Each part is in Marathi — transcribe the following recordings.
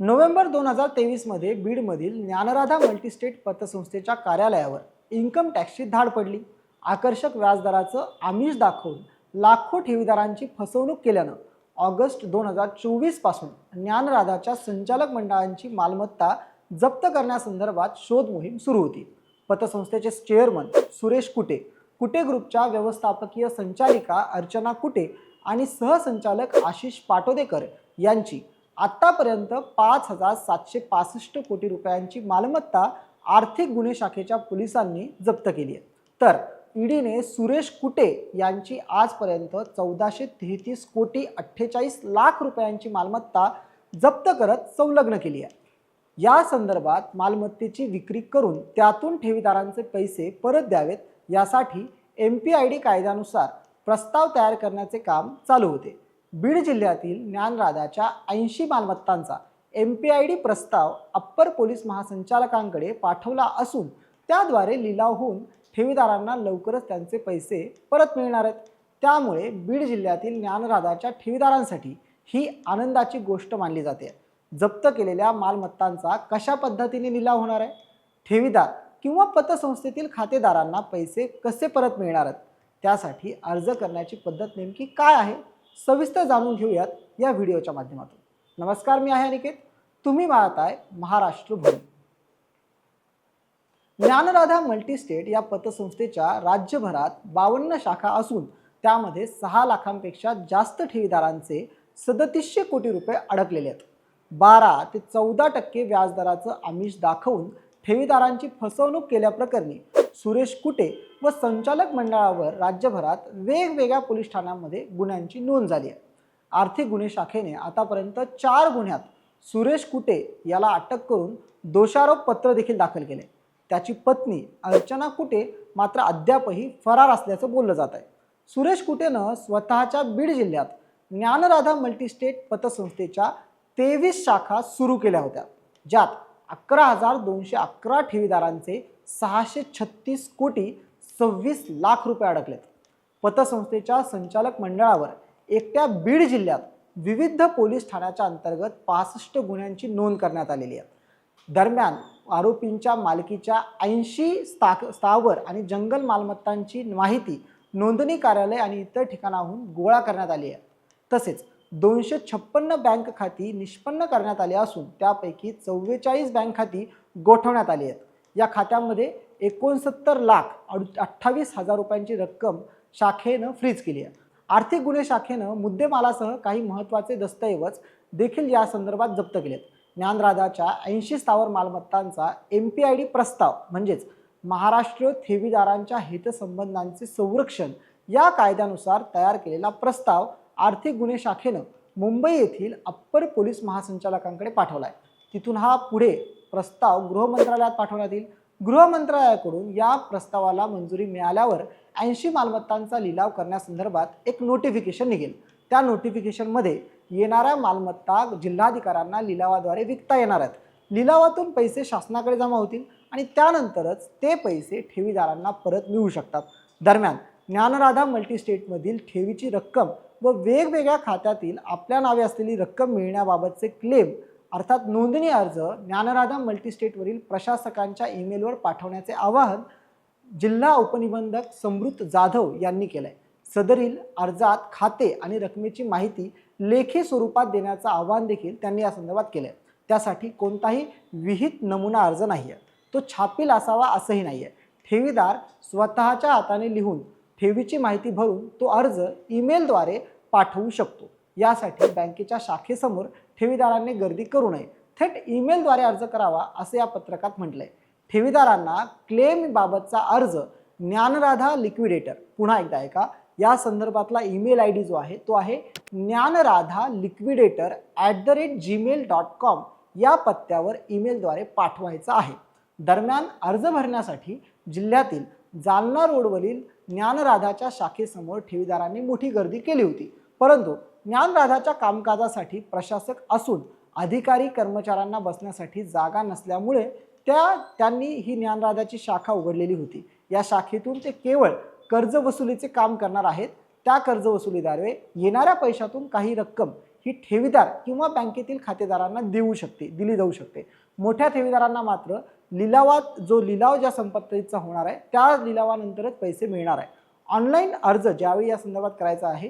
नोव्हेंबर दोन हजार तेवीसमध्ये बीडमधील ज्ञानराधा मल्टीस्टेट पतसंस्थेच्या कार्यालयावर इन्कम टॅक्सची धाड पडली. आकर्षक व्याजदराचं आमिष दाखवून लाखो ठेवीदारांची फसवणूक केल्यानं ऑगस्ट दोन हजार चोवीसपासून ज्ञानराधाच्या संचालक मंडळांची मालमत्ता जप्त करण्यासंदर्भात शोध मोहीम सुरू होती. पतसंस्थेचे चेअरमन सुरेश कुटे कुटे ग्रुपच्या व्यवस्थापकीय संचालिका अर्चना कुटे आणि सहसंचालक आशिष पाटोदेकर यांची आत्तापर्यंत पाच हजार सातशे पासष्ट कोटी रुपयांची मालमत्ता आर्थिक गुन्हे शाखेच्या पोलिसांनी जप्त केली आहे. तर ईडीने सुरेश कुटे यांची आजपर्यंत चौदाशे तेहतीस कोटी अठ्ठेचाळीस लाख रुपयांची मालमत्ता जप्त करत संलग्न केली आहे. या संदर्भात मालमत्तेची विक्री करून त्यातून ठेवीदारांचे पैसे परत द्यावेत यासाठी एम पी आय डी कायद्यानुसार प्रस्ताव तयार करण्याचे काम चालू होते. बीड जिल्ह्यातील ज्ञानराधाच्या ऐंशी मालमत्तांचा एम पी आय डी प्रस्ताव अप्पर पोलीस महासंचालकांकडे पाठवला असून त्याद्वारे लिलाव होऊन ठेवीदारांना लवकरच त्यांचे पैसे परत मिळणार आहेत. त्यामुळे बीड जिल्ह्यातील ज्ञानराधाच्या ठेवीदारांसाठी ही आनंदाची गोष्ट मानली जाते. जप्त केलेल्या मालमत्तांचा कशा पद्धतीने लिलाव होणार आहे? ठेवीदार किंवा पतसंस्थेतील खातेदारांना पैसे कसे परत मिळणार आहेत? त्यासाठी अर्ज करण्याची पद्धत नेमकी काय आहे? सविस्तर जाणून घेऊयात या व्हिडिओच्या माध्यमातून. नमस्कार मी आहे अनिकेत. तुम्ही पाहताय आहे महाराष्ट्र भूमी. ज्ञानराधा मल्टीस्टेट या पतसंस्थेच्या राज्यभरात बावन्न शाखा असून त्यामध्ये सहा लाखांपेक्षा जास्त ठेवीदारांचे सदतीसशे कोटी रुपये अडकलेले आहेत. बारा ते चौदा टक्के व्याजदराचं आमिष दाखवून ठेवीदारांची फसवणूक केल्याप्रकरणी सुरेश कुटे व संचालक मंडळावर राज्यभरात वेगवेगळ्या पोलीस ठाण्यांमध्ये गुन्ह्यांची नोंद झाली आहे. आर्थिक गुन्हे शाखेने आतापर्यंत चार गुन्ह्यात सुरेश कुटे याला अटक करून दोषारोप पत्र देखील दाखल केले. त्याची पत्नी अर्चना कुटे मात्र अद्यापही फरार असल्याचं बोललं जात आहे. सुरेश कुटेनं स्वतःच्या बीड जिल्ह्यात ज्ञानराधा मल्टीस्टेट पतसंस्थेच्या तेवीस शाखा सुरू केल्या होत्या ज्यात अकरा हजार दोनशे अकरा ठेवीदारांचे सहाशे छत्तीस कोटी सव्वीस लाख रुपये अडकलेत. पतसंस्थेच्या संचालक मंडळावर एकट्या बीड जिल्ह्यात विविध पोलीस ठाण्याच्या अंतर्गत पासष्ट गुन्ह्यांची नोंद करण्यात आलेली आहे. दरम्यान आरोपींच्या मालकीच्या ऐंशी स्था स्थावर आणि जंगल मालमत्तांची माहिती नोंदणी कार्यालय आणि इतर ठिकाणाहून गोळा करण्यात आली आहे. तसेच दोनशे छप्पन्न बँक खाती निष्पन्न करण्यात आली असून त्यापैकी चव्वेचाळीस बँक खाती गोठवण्यात आली आहेत. या खात्यामध्ये एकोणसत्तर लाख अडु अठ्ठावीस हजार रुपयांची रक्कम शाखेनं फ्रीज केली आहे. आर्थिक गुन्हे शाखेनं मुद्देमालासह काही महत्त्वाचे दस्तऐवज देखील या संदर्भात जप्त केलेत. ज्ञानराधाच्या ऐंशी स्थावर मालमत्तांचा एम पी आय डी प्रस्ताव म्हणजेच महाराष्ट्र ठेवीदारांच्या हितसंबंधांचे संरक्षण या कायद्यानुसार तयार केलेला प्रस्ताव आर्थिक गुन्हे शाखेनं मुंबई येथील अप्पर पोलीस महासंचालकांकडे पाठवला आहे तिथून हा पुढे प्रस्ताव गृहमंत्रालयात पाठवण्यात येईल. गृहमंत्रालयाकडून या प्रस्तावाला मंजुरी मिळाल्यावर ऐंशी मालमत्तांचा लिलाव करण्यासंदर्भात एक नोटिफिकेशन निघेल. त्या नोटिफिकेशनमध्ये येणाऱ्या मालमत्ता जिल्हाधिकाऱ्यांना लिलावाद्वारे विकता येणार आहेत. लिलावातून पैसे शासनाकडे जमा होतील आणि त्यानंतरच ते पैसे ठेवीदारांना परत मिळू शकतात. दरम्यान ज्ञानराधा मल्टीस्टेटमधील ठेवीची रक्कम व वेगवेगळ्या खात्यातील आपल्या नावे असलेली रक्कम मिळण्याबाबतचे क्लेम अर्थात नोंदणी अर्ज ज्ञानराधा मल्टीस्टेटवरील प्रशासकांच्या ईमेलवर पाठवण्याचे आवाहन जिल्हा उपनिबंधक समृत जाधव यांनी केलं आहे सदरील अर्जात खाते आणि रकमेची माहिती लेखी स्वरूपात देण्याचं आवाहन देखील त्यांनी या संदर्भात केलं आहे त्यासाठी कोणताही विहित नमुना अर्ज नाही आहे तो छापील असावा असंही नाही आहे ठेवीदार स्वतःच्या हाताने लिहून ठेवीची माहिती भरून तो अर्ज ईमेलद्वारे पाठवू शकतो. यासाठी बँकेच्या शाखेसमोर ठेवीदारांनी गर्दी करू नये. थेट ईमेलद्वारे अर्ज करावा असं या पत्रकात म्हटलंय. ठेवीदारांना क्लेमबाबतचा अर्ज ज्ञानराधा लिक्विडेटर. पुन्हा एकदा ऐका या संदर्भातला ईमेल आय डी जो आहे तो आहे Dnyanradha liquidator at the rate Gmail dot com या पत्त्यावर ईमेलद्वारे पाठवायचा आहे. दरम्यान अर्ज भरण्यासाठी जिल्ह्यातील जालना रोडवरील ज्ञानराधाच्या शाखेसमोर ठेवीदारांनी मोठी गर्दी केली होती. परंतु ज्ञानराधाच्या कामकाजासाठी प्रशासक असून अधिकारी कर्मचाऱ्यांना बसण्यासाठी जागा नसल्यामुळे त्या त्यांनी ही ज्ञानराधाची शाखा उघडलेली होती. या शाखेतून ते केवळ कर्ज वसुलीचे काम करणार आहेत. त्या कर्ज वसुलीद्वारे येणाऱ्या पैशातून काही रक्कम ही ठेवीदार किंवा बँकेतील खातेदारांना देऊ शकते दिली जाऊ शकते. मोठ्या ठेवीदारांना मात्र लिलावात जो लिलाव ज्या संपत्तीचा होणार आहे त्या लिलावानंतरच पैसे मिळणार आहे. ऑनलाईन अर्ज ज्यावेळी या संदर्भात करायचा आहे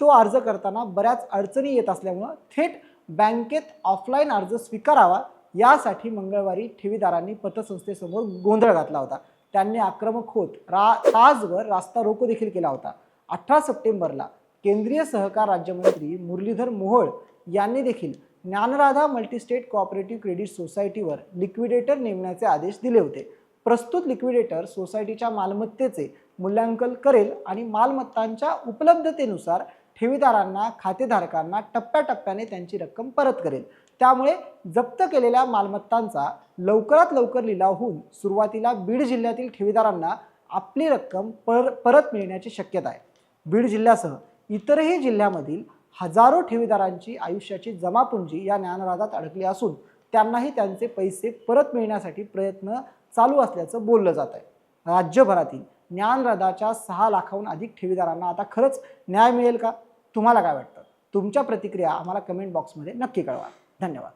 तो अर्ज करताना बऱ्याच अडचणी येत असल्यामुळं थेट बँकेत ऑफलाईन अर्ज स्वीकारावा यासाठी मंगळवारी ठेवीदारांनी पतसंस्थेसमोर गोंधळ घातला होता. त्यांनी आक्रमक होत रा तासभर रास्ता रोको देखील केला होता. अठरा सप्टेंबरला केंद्रीय सहकार राज्यमंत्री मुरलीधर मोहोळ यांनी देखील ज्ञानराधा मल्टीस्टेट कॉपरेटिव्ह क्रेडिट सोसायटीवर लिक्विडेटर नेमण्याचे आदेश दिले होते. प्रस्तुत लिक्विडेटर सोसायटीच्या मालमत्तेचे मूल्यांकन करेल आणि मालमत्तांच्या उपलब्धतेनुसार ठेवीदारांना खातेधारकांना टप्प्याटप्प्याने त्यांची रक्कम परत करेल. त्यामुळे जप्त केलेल्या मालमत्तांचा लवकरात लवकर लिलाव होऊन सुरुवातीला बीड जिल्ह्यातील ठेवीदारांना आपली रक्कम पर परत मिळण्याची शक्यता आहे. बीड जिल्ह्यासह इतरही जिल्ह्यामधील हजारो ठेवीदारांची आयुष्याची जमापुंजी या ज्ञानराधात अडकली असून त्यांनाही त्यांचे पैसे परत मिळण्यासाठी प्रयत्न चालू असल्याचं बोललं जात आहे. राज्यभरातील ज्ञानराधाच्या सहा लाखाहून अधिक ठेवीदारांना आता खरंच न्याय मिळेल का? तुम्हाला काय वाटतं? तुमच्या प्रतिक्रिया आम्हाला कमेंट बॉक्समध्ये नक्की कळवा. धन्यवाद.